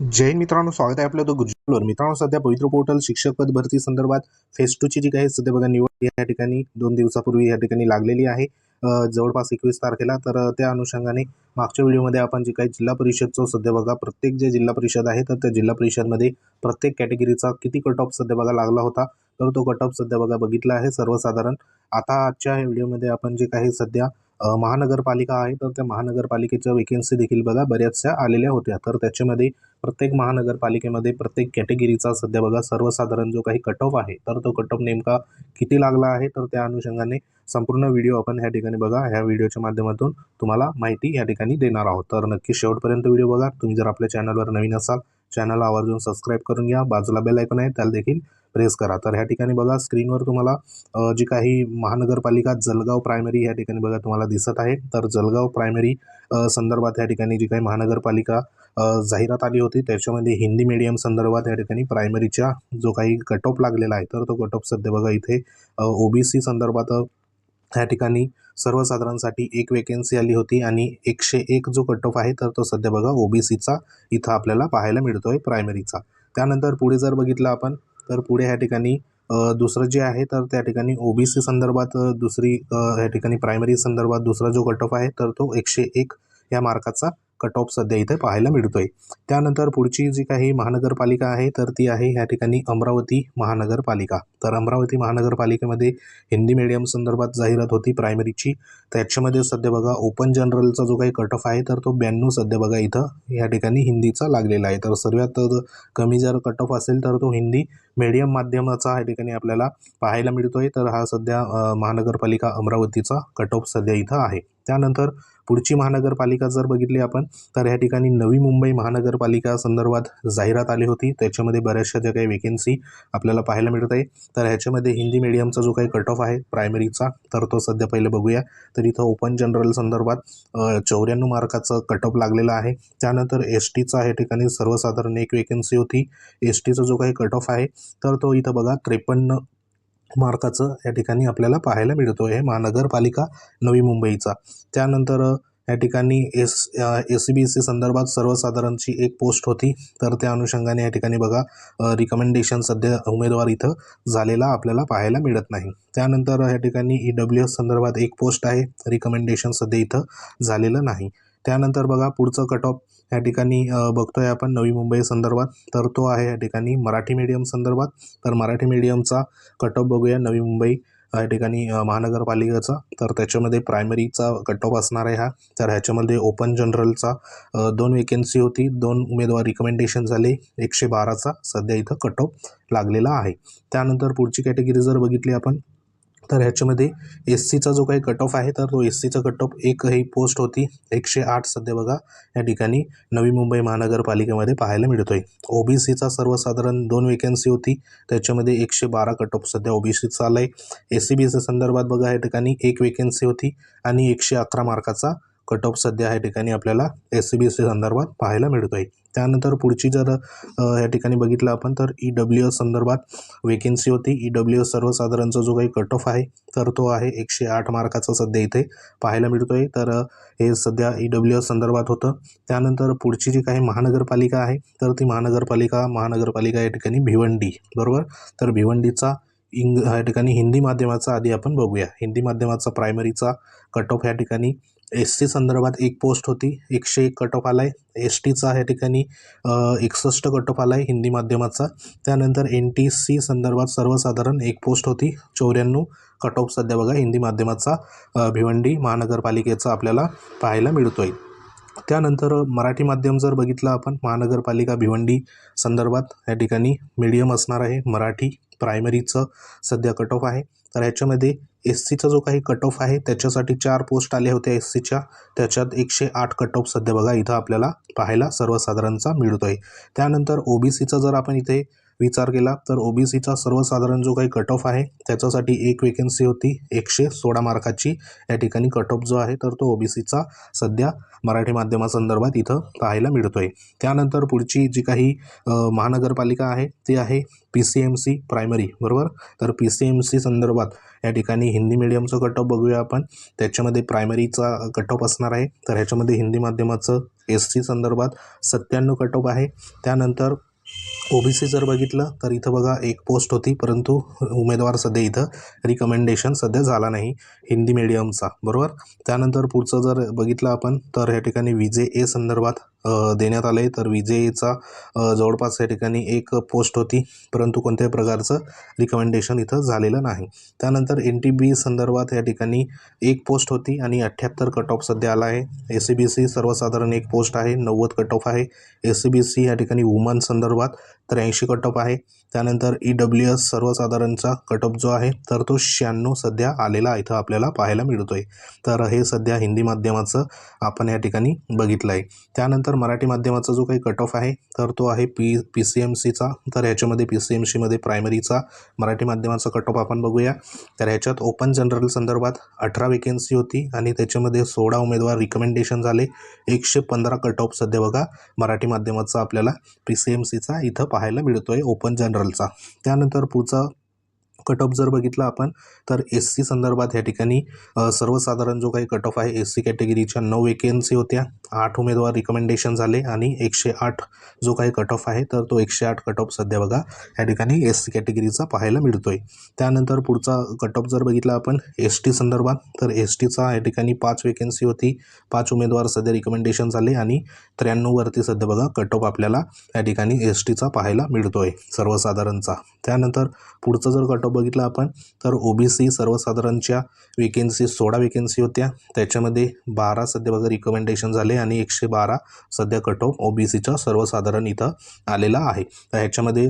जय मित्रांनो स्वागत आहे आपलं तो गुजरातवर. मित्रांनो सध्या पवित्र पोर्टल शिक्षक पद भरती संदर्भात फेज टूची जी काही सध्या बघा निवड या ठिकाणी दोन दिवसापूर्वी या ठिकाणी लागलेली आहे. जवळपास एकवीस तारखेला तर त्या अनुषंगाने मागच्या व्हिडिओमध्ये आपण जे काही जिल्हा परिषदचं सध्या बघा प्रत्येक जे जिल्हा परिषद आहे तर त्या जिल्हा परिषदमध्ये प्रत्येक कॅटेगरीचा किती कट ऑफ सध्या बघा लागला होता तर तो कट ऑफ सध्या बघा बघितला आहे सर्वसाधारण. आता आजच्या व्हिडिओमध्ये आपण जे काही सध्या महानगरपालिका आहे तर त्या महानगरपालिकेच्या वेकेन्सी देखील बघा बऱ्याचशा आलेल्या होत्या. तर त्याच्यामध्ये प्रत्येक महानगरपालिकेमध्ये प्रत्येक कॅटेगरीचा सध्या बघा सर्वसाधारण जो काही कट ऑफ आहे तर तो कट ऑफ नेमका किती लागला आहे? तर त्या अनुषंगाने संपूर्ण व्हिडिओ आपण ह्या ठिकाणी बघा ह्या व्हिडिओच्या माध्यमातून तुम्हाला माहिती या ठिकाणी देणार आहोत. तर नक्की शेवटपर्यंत व्हिडिओ बघा. तुम्ही जर आपल्या चॅनलवर नवीन असाल चॅनलला आवर्जून सबस्क्राईब करून घ्या. बाजूला बेल ऐकून आहे त्याला देखील प्रेस करा. तर ह्या ठिकाणी बघा स्क्रीनवर तुम्हाला जी काही महानगरपालिका जलगाव प्रायमरी या ठिकाणी बघा तुम्हाला दिसत आहे. तर जलगाव प्रायमरी संदर्भात या ठिकाणी जी काही महानगरपालिका जाहिरात आली होती त्याच्यामध्ये हिंदी मीडियम संदर्भात या ठिकाणी प्रायमरीच्या जो काही कट ऑफ लागलेला आहे तर तो कट ऑफ सध्या बघा इथे ओबीसी संदर्भात या ह्या ठिकाणी सर्वसाधारणसाठी एक वेकेन्सी आली होती आणि एकशे एक जो कट ऑफ आहे तर तो सध्या बघा ओबीसीचा इथं आपल्याला पाहायला मिळतो आहे प्रायमरीचा त्यानंतर पुढे जर बघितलं आपण तर पुढे ह्या ठिकाणी दुसरं जे आहे तर त्या ठिकाणी ओबीसी संदर्भात दुसरी ह्या ठिकाणी प्रायमरी संदर्भात दुसरा जो कट ऑफ आहे तर तो एकशे एक या मार्काचा कट ऑफ सध्या इथे पाहायला मिळतोय. त्यानंतर पुढची जी काही महानगरपालिका आहे तर ती आहे ह्या ठिकाणी अमरावती महानगरपालिका. तर अमरावती महानगरपालिकेमध्ये हिंदी मीडियम संदर्भात जाहिरात होती प्रायमरीची त्याच्यामध्ये सध्या बघा ओपन जनरलचा जो काही कट ऑफ आहे तर तो ब्याण्णव सध्या बघा इथं या ठिकाणी हिंदीचा लागलेला आहे. तर सर्वात कमी जर कट ऑफ असेल तर तो हिंदी मीडियम माध्यमाचा या ठिकाणी आपल्याला पाहायला मिळतोय. तर हा सध्या महानगरपालिका अमरावतीचा कट ऑफ सध्या इथं आहे. त्यानंतर पुढची महानगरपालिका जर बघितली आपण तर या ठिकाणी नवी मुंबई महानगरपालिका संदर्भात जाहिरात आली होती. त्याच्यामध्ये बऱ्याचशा ज्या काही वेकेन्सी आपल्याला पाहायला मिळत आहे. तर ह्याच्यामध्ये हिंदी मीडियमचा जो काही कट ऑफ आहे प्रायमरीचा तर तो सध्या पहिले बघूया. तर इथं ओपन जनरल संदर्भात चौऱ्याण्णव मार्काचं कट ऑफ लागलेलं आहे. त्यानंतर एस टीचा या ठिकाणी सर्वसाधारण एक वेकेन्सी होती. एस टीचा जो काही कट ऑफ आहे तर तो इथं बघा त्रेपन्न मार्काचं या ठिकाणी आपल्याला पाहायला मिळतो. आहे महानगरपालिका नवी मुंबईचा. त्यानंतर या ठिकाणी S S C B C संदर्भात सर्वसाधारणची एक पोस्ट होती. तर त्या अनुषंगाने या ठिकाणी बघा रिकमेंडेशन सध्या उमेदवार इथं झालेला आपल्याला पाहायला मिळत नाही. त्यानंतर या ठिकाणी ई डब्ल्यू एस संदर्भात एक पोस्ट आहे. रिकमेंडेशन सध्या इथं झालेलं नाही. त्यानंतर बघा पुढचं कट ऑफ या ठिकाणी बघतो बघतोय आपण नवी मुंबई संदर्भात. तर तो आहे या ठिकाणी मराठी मीडियम संदर्भात. तर मराठी मीडियमचा कट ऑफ बघूया नवी मुंबई या ठिकाणी महानगरपालिकेचा. तर त्याच्यामध्ये प्रायमरीचा कट ऑफ असणार आहे हा. तर ह्याच्यामध्ये ओपन जनरलचा दोन वेकेन्सी होती. दोन उमेदवार रिकमेंडेशन झाले. एकशे बाराचा सध्या इथं कट ऑफ लागलेला आहे. त्यानंतर पुढची कॅटेगरी जर बघितली आपण तर ह्याच्यामध्ये एस सीचा जो काही कट ऑफ आहे तर तो एस सीचा कट ऑफ एक ही पोस्ट होती. एकशे आठ सध्या बघा या ठिकाणी नवी मुंबई महानगरपालिकेमध्ये पाहायला मिळतो आहे ओ बी सीचा सर्वसाधारण दोन वेकन्सी होती. त्याच्यामध्ये एकशे बारा कट ऑफ सध्या ओ बी सीचा आला आहे एस सी बी सी संदर्भात बघा या ठिकाणी एक वेकन्सी होती आणि एकशे अकरा मार्काचा कट ऑफ सध्या या ठिकाणी आपल्याला एस सी बी सी संदर्भात पाहायला मिळतो आहे त्यानंतर पुढची जर ह्या या ठिकाणी बघितलं आपण तर ई डब्ल्यू एस संदर्भात वेकेन्सी होती. ई डब्ल्यू एस सर्वसाधारणचा जो काही कट ऑफ आहे तर तो आहे एकशे आठ मार्काचा सध्या इथे पाहायला मिळतो आहे तर हे सध्या ई डब्ल्यू एस संदर्भात होतं. त्यानंतर पुढची जी काही महानगरपालिका आहे तर ती महानगरपालिका महानगरपालिका या ठिकाणी भिवंडी बरोबर? तर भिवंडीचा इंग या ठिकाणी हिंदी माध्यमाचा आधी आपण बघूया. हिंदी माध्यमाचा प्रायमरीचा कट ऑफ या ठिकाणी एस सी संदर्भात एक पोस्ट होती. एकशे एक कट ऑफ आला आहे एस टीचा या ठिकाणी एकसष्ट कट ऑफ आला आहे हिंदी माध्यमाचा. त्यानंतर एन टी सी संदर्भात सर्वसाधारण एक पोस्ट होती. चौऱ्याण्णव कट ऑफ सध्या बघा हिंदी माध्यमाचा भिवंडी महानगरपालिकेचा आपल्याला पाहायला मिळतो आहे त्यानंतर मराठी माध्यम जर बघितलं आपण महानगरपालिका भिवंडी संदर्भात या ठिकाणी मीडियम असणार आहे. मराठी प्रायमरीचं सध्या कट ऑफ आहे. तर ह्याच्यामध्ये एस सीचा जो काही कट ऑफ आहे त्याच्यासाठी चार पोस्ट आल्या होत्या एस सीच्या त्याच्यात एकशे आठ कट ऑफ सध्या बघा इथं आपल्याला पाहायला सर्वसाधारणचा मिळतो आहे त्यानंतर ओ बी सीचा जर आपण इथे विचार केला तर ओ बी सीचा सर्वसाधारण जो काही कट ऑफ आहे त्याच्यासाठी एक वेकन्सी होती एकशे सोळा मार्काची. या ठिकाणी कट ऑफ जो आहे तर तो ओ बी सीचा सध्या मराठी माध्यमासंदर्भात इथं पाहायला मिळतोय. त्यानंतर पुढची जी काही महानगरपालिका आहे ती आहे P C M C primary बरोबर? तर पी सी एम सी संदर्भात या ठिकाणी हिंदी मिडियमचं कट ऑफ बघूया आपण. त्याच्यामध्ये प्रायमरीचा कट ऑफ असणार आहे. तर ह्याच्यामध्ये हिंदी माध्यमाचं एस सी संदर्भात सत्त्याण्णव कट ऑफ आहे. त्यानंतर ओबीसी जर बघितलं तर इथं बघा एक पोस्ट होती परंतु उमेदवार सध्या इथं रिकमेंडेशन सध्या झाला नाही. हिंदी मीडियमचा बरोबर? त्यानंतर पुढचं जर बघितलं आपण तर या ठिकाणी विजे ए संदर्भात देण्यात आले तर विजेचा जवळपास या ठिकाणी एक पोस्ट होती. परंतु कोणत्याही प्रकारचं रिकमेंडेशन इथं झालेलं नाही. त्यानंतर एन टी बी संदर्भात या ठिकाणी एक पोस्ट होती आणि अठ्ठ्याहत्तर कट ऑफ सध्या आला आहे. एस सी बी सी सर्वसाधारण एक पोस्ट आहे. नव्वद कट ऑफ आहे. एस सी बी सी या ठिकाणी वुमन संदर्भात त्र्याऐंशी कट ऑफ आहे. त्यानंतर ई डब्ल्यू एस सर्वसाधारणचा कटअप जो आहे तर तो शहाण्णव सध्या आलेला इथं आपल्याला पाहायला मिळतो आहे तर हे सध्या हिंदी माध्यमाचं आपण या ठिकाणी बघितलं आहे त्यानंतर मराठी माध्यमाचा जो काही कट ऑफ आहे तर तो आहे पी पी सी एम सीचा तर ह्याच्यामध्ये पी सी एम सीमध्ये प्रायमरीचा मराठी माध्यमाचा कट ऑफ आपण बघूया. तर ह्याच्यात ओपन जनरल संदर्भात अठरा वेकेन्सी होती आणि त्याच्यामध्ये सोळा उमेदवार रिकमेंडेशन झाले. एकशे पंधरा कट ऑफ सध्या बघा मराठी माध्यमाचा आपल्याला पी सी एम सीचा इथं पाहायला मिळतो आहे ओपन जनरल जनरलचा त्यानंतर पुढचा कट ऑफ जर बघितला आपण तर एस सी संदर्भात या ठिकाणी सर्वसाधारण जो काही कट ऑफ आहे एस सी कॅटेगरीच्या नऊ वेकेन्सी होत्या. आठ उमेदवार रिकमेंडेशन झाले आणि एकशे आठ जो काही कट ऑफ आहे तर तो एकशे आठ कट ऑफ सध्या बघा या ठिकाणी एस सी कॅटेगरीचा पाहायला मिळतोय. त्यानंतर पुढचा कट ऑफ जर बघितला आपण एस टी संदर्भात तर एस टीचा या ठिकाणी पाच वेकेन्सी होती. पाच उमेदवार सध्या रिकमेंडेशन झाले आणि त्र्याण्णववरती सध्या बघा कट ऑफ आपल्याला या ठिकाणी एस टीचा पाहायला मिळतोय सर्वसाधारणचा. त्यानंतर पुढचं जर कट ऑफ बघितलं आपण तर ओ बी सी सर्वसाधारणच्या वेकेन्सी सोळा वेकेन्सी होत्या. त्याच्यामध्ये बारा सध्या बघा रिकमेंडेशन झाले आणि एकशे बारा सध्या कट ऑफ ओ बी सीचा सर्वसाधारण इथं आलेला आहे. तर ह्याच्यामध्ये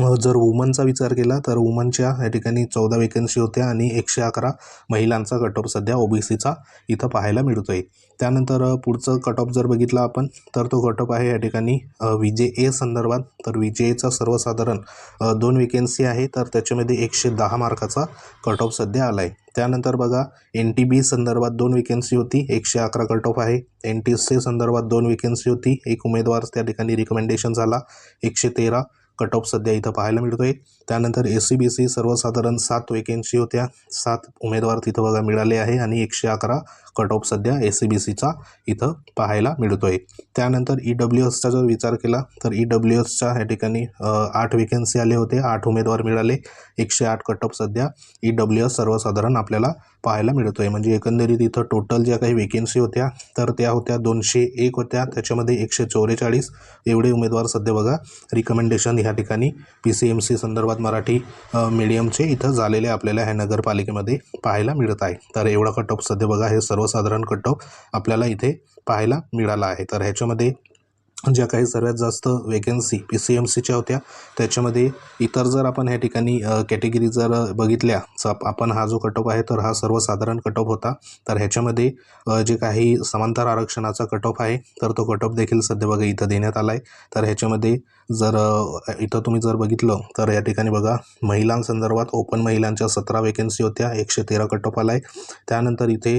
जर वुमनचा विचार केला तर वुमनच्या या ठिकाणी चौदा वेकन्सी होत्या आणि एकशे अकरा महिलांचा कट ऑफ सध्या ओ बी सीचा इथं पाहायला मिळतो आहे त्यानंतर पुढचं कट ऑफ जर बघितला आपण तर तो कट ऑफ आहे या ठिकाणी विजे ए संदर्भात. तर विजे एचा सर्वसाधारण दोन वेकन्सी आहे तर त्याच्यामध्ये एकशे दहा मार्काचा कट ऑफ सध्या आला आहे त्यानंतर बघा एन टी बी संदर्भात दोन वेकन्सी होती एकशे अकरा कट ऑफ आहे एन टी सी संदर्भात दोन वेकन्सी होती एक उमेदवार त्या ठिकाणी रिकमेंडेशन झाला एकशे तेरा. कट ऑफ सध्या इथं पाहायला मिळतो आहे त्यानंतर एस सी बी सी सर्वसाधारण सात वेकेन्सी होत्या. सात उमेदवार तिथं बघा मिळाले आहे आणि एकशे अकरा कट ऑफ सध्या एस सी बी सीचा इथं पाहायला मिळतो आहे त्यानंतर ई डब्ल्यू एसचा जर विचार केला तर ई डब्ल्यू एसच्या या ठिकाणी आठ वेकेन्सी आले होते. आठ उमेदवार मिळाले. एकशे आठ कट ऑफ सध्या ई डब्ल्यू एस सर्वसाधारण आपल्याला पाहायला मिळतोय. म्हणजे एकंदरीत इथं टोटल ज्या काही वेकेन्सी होत्या तर त्या होत्या दोनशे एक होत्या. त्याच्यामध्ये एकशे चौवेचाळीस एवढे उमेदवार सध्या बघा रिकमेंडेशन ह्या ठिकाणी पी सी एम सी संदर्भात मराठी मीडियमचे इथं झालेले आपल्याला ह्या नगरपालिकेमध्ये पाहायला मिळत आहे. तर एवढा कट ऑफ सध्या बघा हे सर्वसाधारण कट ऑफ आपल्याला इथे पाहायला मिळाला आहे. तर ह्याच्यामध्ये ज्या काही सर्वात जास्त वेकन्सी पी सी एम सीच्या होत्या त्याच्यामध्ये इतर जर आपण ह्या ठिकाणी कॅटेगरी जर बघितल्या स- आपण हा जो कट आहे तर हा सर्वसाधारण कट होता. तर ह्याच्यामध्ये जे काही समांतर आरक्षणाचा कट आहे तर तो कट देखील सध्या बघा इथं देण्यात आला आहे तर ह्याच्यामध्ये जर इथं तुम्ही जर बघितलं तर या ठिकाणी बघा महिलांसंदर्भात ओपन महिलांच्या सतरा वेकन्सी होत्या एकशे तेरा कटॉप आला आहे त्यानंतर इथे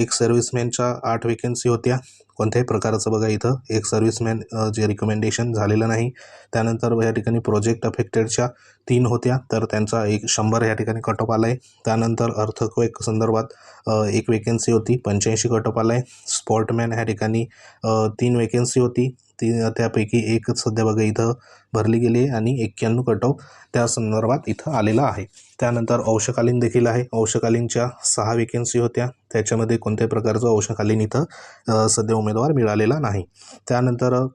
एक सर्व्हिसमॅनच्या आठ वेकन्सी होत्या. कोणत्याही प्रकारचं बघा इथं एक सर्व्हिसमॅन जे रिकमेंडेशन झालेलं नाही. त्यानंतर या ठिकाणी प्रोजेक्ट अफेक्टेडच्या तीन होत्या तर त्यांचा एक शंभर या ठिकाणी कट ऑफ आला आहे त्यानंतर अर्थक्वेक संदर्भात एक वेकेन्सी होती पंच्याऐंशी कट ऑफ आला आहे स्पॉटमॅन ह्या ठिकाणी तीन वेकेन्सी होती. ती त्यापैकी एकच सध्या बघा इथं भरली गेली आहे आणि एक्क्याण्णव कट ऑफ त्या संदर्भात इथं आलेला आहे. त्यानंतर अंशकालीन देखील आहे. अंशकालीनच्या सहा वेकेन्सी होत्या. त्याच्यामध्ये कोणत्याही प्रकारचं अंशकालीन इथं सध्या उमेदवार मिळालेला नाही. त्यानंतर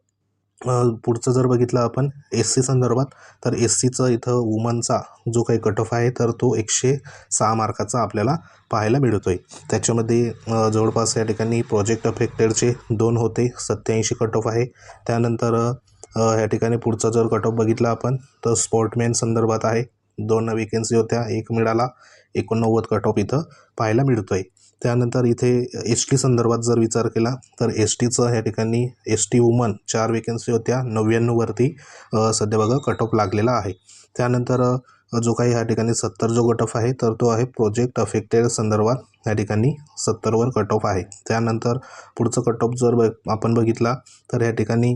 पुढचं जर बघितलं आपण एस सी संदर्भात तर एस सीचं इथं वुमनचा जो काही कट ऑफ आहे तर तो एकशे सहा मार्काचा आपल्याला पाहायला मिळतोय. त्याच्यामध्ये जवळपास या ठिकाणी प्रोजेक्ट अफेक्टेडचे दोन होते सत्याऐंशी कट ऑफ आहे. त्यानंतर ह्या या ठिकाणी पुढचा जर कट ऑफ बघितला आपण तर स्पोर्टमॅन संदर्भात आहे. दोन वेकेन्सी होत्या एक मिळाला एकोणनव्वद कट ऑफ इथं पाहायला मिळतोय. त्यानंतर इथे एस टी संदर्भात जर विचार केला तर एस टीचं ह्या ठिकाणी एस टी वुमन चार वेकन्सी होत्या नव्याण्णववरती सध्या बघा कट ऑफ लागलेला आहे. त्यानंतर जो काही ह्या ठिकाणी सत्तर जो कट ऑफ आहे तर तो आहे प्रोजेक्ट अफेक्टेड संदर्भात या ठिकाणी सत्तरवर कट ऑफ आहे. त्यानंतर पुढचं कट ऑफ जर आपण बघितला तर या ठिकाणी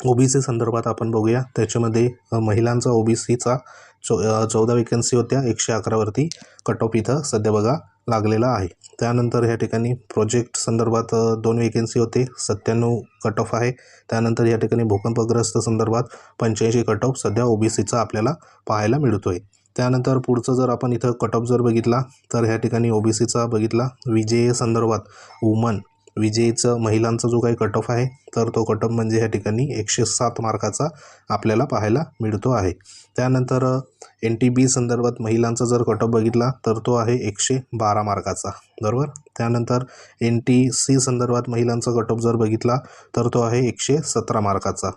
ओ बी सी संदर्भात आपण बघूया. त्याच्यामध्ये महिलांचा ओ बी सीचा चौ चौदा वेकन्सी होत्या. एकशे अकरावरती कट ऑफ इथं सध्या बघा लागलेला आहे. त्यानंतर ह्या ठिकाणी प्रोजेक्ट संदर्भात दोन वेकन्सी होते. सत्त्याण्णव कट ऑफ आहे. त्यानंतर या ठिकाणी भूकंपग्रस्त संदर्भात पंच्याऐंशी कट ऑफ सध्या ओ बी सीचा आपल्याला पाहायला मिळतो आहे त्यानंतर पुढचं जर आपण इथं कट ऑफ जर बघितला तर ह्या ठिकाणी ओ बी सीचा बघितला. विजेय संदर्भात वुमन विजेचं महिलांचा जो काही कट ऑफ आहे तर तो कट ऑफ म्हणजे ह्या ठिकाणी एकशे सात मार्काचा आपल्याला पाहायला मिळतो आहे. त्यानंतर एन टी बी संदर्भात महिलांचा जर कट ऑफ बघितला तर तो आहे एकशे बारा मार्काचा. बरोबर? त्यानंतर एन टी सी संदर्भात महिलांचा कट ऑफ जर बघितला तर तो आहे एकशे सतरा मार्काचा.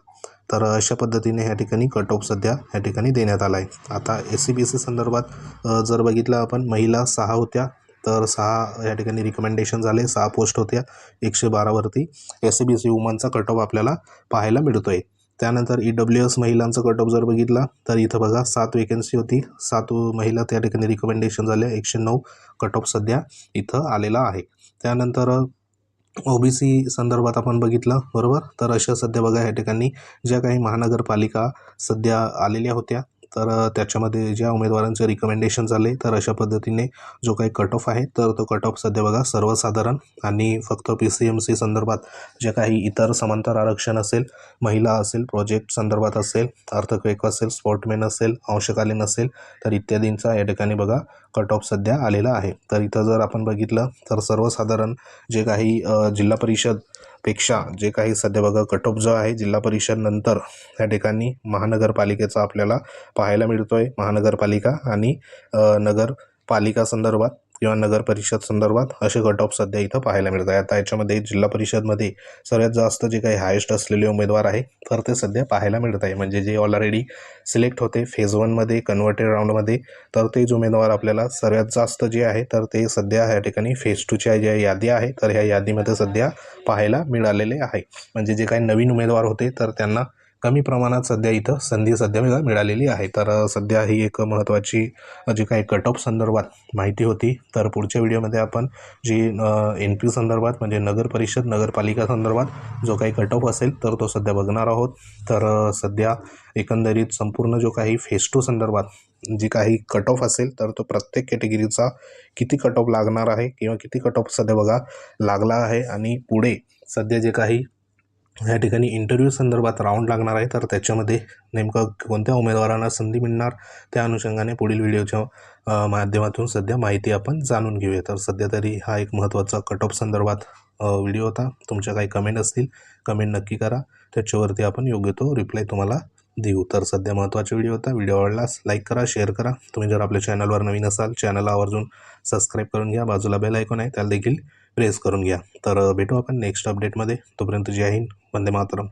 तर अशा पद्धतीने ह्या ठिकाणी कट ऑफ सध्या ह्या ठिकाणी देण्यात आला आहे आता एस सी बी सी संदर्भात जर बघितलं आपण महिला सहा होत्या तर सहा या ठिकाणी रिकमेंडेशन झाले. सहा पोस्ट होत्या. एकशे बारावरती एस सी बी सी वुमनचा कट ऑफ आपल्याला पाहायला मिळतो आहे त्यानंतर ई डब्ल्यू एस महिलांचा कट ऑफ जर बघितला तर इथं बघा सात वेकन्सी होती. सात महिला त्या ठिकाणी रिकमेंडेशन झाल्या. एकशे नऊ कट ऑफ सध्या इथं आलेला आहे. त्यानंतर ओ बी सी संदर्भात आपण बघितलं बरोबर? तर अशा सध्या बघा या ठिकाणी ज्या काही महानगरपालिका सध्या आलेल्या होत्या तर त्याच्यामध्ये ज्या उमेदवारांचे रिकमेंडेशन झाले तर अशा पद्धतीने जो काही कट ऑफ आहे तर तो कट ऑफ सध्या बघा सर्वसाधारण. आणि फक्त पी सी एम सी संदर्भात जे काही इतर समांतर आरक्षण असेल महिला असेल प्रोजेक्ट संदर्भात असेल अर्थक्वेक असेल स्पोर्टमॅन असेल अंशकालीन असेल तर इत्यादींचा या ठिकाणी बघा कट ऑफ सध्या आलेला आहे. तर इथं जर आपण बघितलं तर सर्वसाधारण जे काही जिल्हा परिषद पेक्षा जे काही सध्या बघा कट ऑफ जो आहे जिल्हा परिषद नंतर या ठिकाणी महानगरपालिकेचा आपल्याला पाहायला मिळतो आहे महानगरपालिका आणि नगरपालिका संदर्भात किंवा नगर परिषद संदर्भात असे कट ऑफ सध्या इथं पाहायला मिळत आहे आता याच्यामध्ये जिल्हा परिषदमध्ये सर्वात जास्त जे काही हायेस्ट असलेले उमेदवार आहे तर ते सध्या पाहायला मिळत आहे. म्हणजे जे ऑलरेडी सिलेक्ट होते फेज वनमध्ये कन्व्हर्टेड राऊंडमध्ये तर तेच उमेदवार आपल्याला सर्वात जास्त जे आहे तर ते सध्या या ठिकाणी फेज टूच्या ज्या यादी आहे तर ह्या यादीमध्ये सध्या पाहायला मिळालेले आहे. म्हणजे जे काही नवीन उमेदवार होते तर त्यांना कमी प्रमाणात सध्या इथं संधी सध्या मिळालेली आहे. तर सध्या ही एक महत्त्वाची जी काही कट ऑफ संदर्भात माहिती होती. तर पुढच्या व्हिडिओमध्ये आपण जी एन पी संदर्भात म्हणजे नगर परिषद नगरपालिका संदर्भात जो काही कट ऑफ असेल तर तो सध्या बघणार आहोत. तर सध्या एकंदरीत संपूर्ण जो काही फेस टू संदर्भात जी काही कट ऑफ असेल तर तो प्रत्येक कॅटेगरीचा किती कट ऑफ लागणार आहे किंवा किती कट ऑफ सध्या बघा लागला आहे. आणि पुढे सध्या जे काही या ठिकाणी इंटरव्ह्यू संदर्भात राऊंड लागणार आहे. तर त्याच्यामध्ये नेमकं कोणत्या उमेदवारांना संधी मिळणार त्या अनुषंगाने पुढील व्हिडिओच्या माध्यमातून सध्या माहिती आपण जाणून घेऊया. तर सध्या तरी हा एक महत्त्वाचा कट ऑफ संदर्भात व्हिडिओ होता. तुमच्या काही कमेंट असतील कमेंट नक्की करा. त्याच्यावरती आपण योग्य तो रिप्लाय तुम्हाला देऊ. तर सध्या महत्त्वाचा व्हिडिओ होता. व्हिडिओ आवडल्यास लाईक करा शेअर करा. तुम्ही जर आपल्या चॅनलवर नवीन असाल चॅनलला आवर्जून सबस्क्राईब करून घ्या. बाजूला बेल ऐकून आहे त्याला देखील प्रेस करून घ्या. तर भेटू आपण नेक्स्ट अपडेटमध्ये तोपर्यंत जय हिंद. वंदे मातरम.